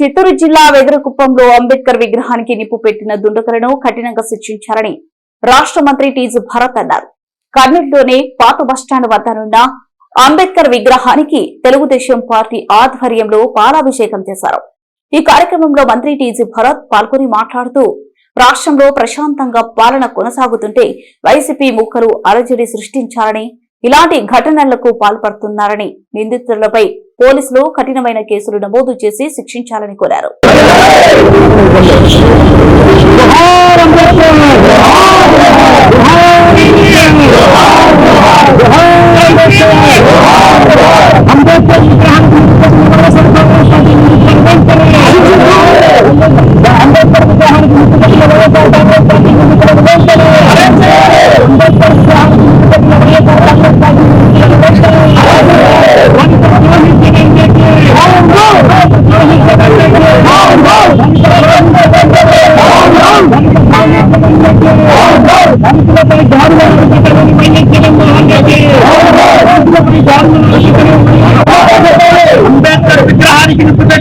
చిత్తూరు జిల్లా వెదురుకుప్పంలో అంబేద్కర్ విగ్రహానికి నిప్పు పెట్టిన దుండకులను కఠినంగా శిక్షించాలని రాష్ట్ర మంత్రి టీజు భరత్ అన్నారు. కర్నూలులోని పాత బస్టాండ్ వద్దనున్న అంబేద్కర్ విగ్రహానికి తెలుగుదేశం పార్టీ ఆధ్వర్యంలో పాలాభిషేకం చేశారు. ఈ కార్యక్రమంలో మంత్రి టీజీ భరత్ పాల్గొని మాట్లాడుతూ రాష్ట్రంలో ప్రశాంతంగా పాలన కొనసాగుతుంటే వైసీపీ ముక్కలు అలజడి సృష్టించాలని ఇలాంటి ఘటనలకు పాల్పడుతున్నారని నిందితులపై పోలీసులు కఠినమైన కేసులు నమోదు చేసి శిక్షించాలని కోరారు.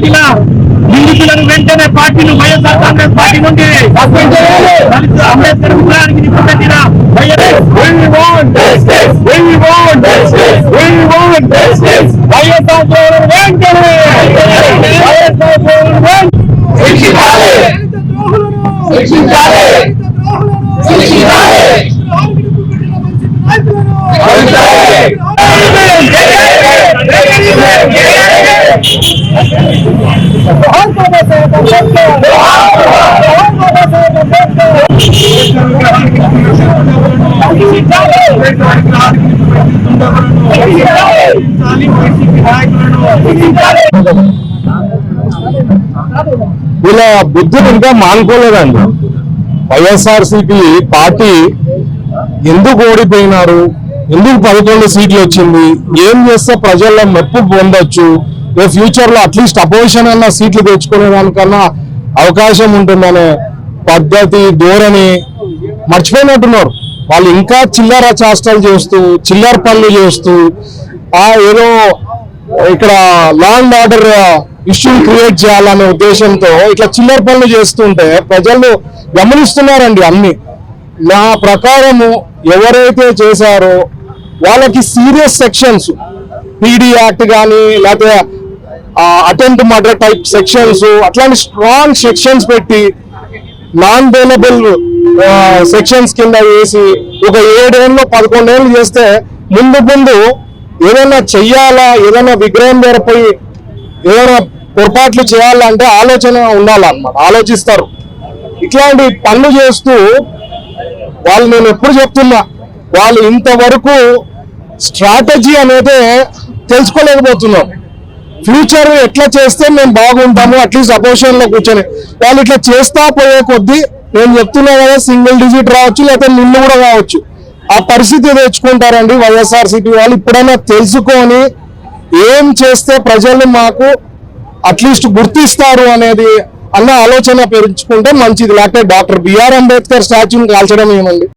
పెట్టిన నిందితులను వెంటనే పార్టీలు వైఎస్ఆర్ కాంగ్రెస్ పార్టీ నుండి అంబేద్కర్ విగ్రహానికి నిప్పు పెట్టిన వైఎస్ఆర్ వెంటనే ఇలా బుద్ధి ఇంకా మానుకోలేదండి. వైఎస్ఆర్సిపి పార్టీ ఎందుకు ఓడిపోయినారు? ఎందుకు పదకొండు సీట్లు వచ్చింది? ఏం చేస్తే ప్రజల్లో మెప్పు పొందొచ్చు? ఏ ఫ్యూచర్లో అట్లీస్ట్ అపోజిషన్ అన్న సీట్లు తెచ్చుకునే దానికన్నా అవకాశం ఉంటుందనే పద్ధతి ధోరణి మర్చిపోయినట్టున్నారు. వాళ్ళు ఇంకా చిల్లర చేష్టలు చేస్తూ చిల్లర పనులు చేస్తూ ఆ ఏదో ఇక్కడ law and order issue create చేయాలనే ఉద్దేశంతో ఇట్లా చిల్లర పనులు చేస్తుంటే ప్రజలు గమనిస్తున్నారండి అన్ని. నా ప్రకారము ఎవరైతే చేశారో వాళ్ళకి సీరియస్ సెక్షన్స్ పీడీ యాక్ట్ కానీ లేకపోతే అటెంప్ట్ మర్డర్ టైప్ సెక్షన్స్ అట్లాంటి స్ట్రాంగ్ సెక్షన్స్ పెట్టి నాన్ బెయిలబుల్ సెక్షన్స్ కింద వేసి ఒక ఏడేళ్ళు పదకొండేళ్ళు చేస్తే ముందు ముందు ఏదైనా చెయ్యాలా ఏదైనా విగ్రహం జరపోయి ఏదైనా పొరపాట్లు చేయాలంటే ఆలోచన ఉండాలన్నమాట ఆలోచిస్తారు. ఇట్లాంటి పనులు చేస్తూ వాళ్ళు నేను ఎప్పుడు చెప్తున్నా వాళ్ళు ఇంతవరకు స్ట్రాటజీ అనేది తెలుసుకోలేకపోతున్నాం. ఫ్యూచర్ ఎట్లా చేస్తే మేము బాగుంటాము అట్లీస్ట్ అపోజిషన్లో కూర్చొని. వాళ్ళు ఇట్లా చేస్తా పోయే కొద్దీ నేను చెప్తున్నా కదా సింగిల్ డిజిట్ రావచ్చు లేకపోతే నిన్ను కూడా కావచ్చు. ఆ పరిస్థితి తెచ్చుకుంటారండి వైఎస్ఆర్సీపీ వాళ్ళు. ఇప్పుడైనా తెలుసుకొని ఏం చేస్తే ప్రజలు మాకు అట్లీస్ట్ గుర్తిస్తారు అనేది అన్న ఆలోచన పెంచుకుంటే మంచిది. లేకపోతే డాక్టర్ బిఆర్ అంబేద్కర్ స్టాచ్యూని కాల్చడం ఏమండి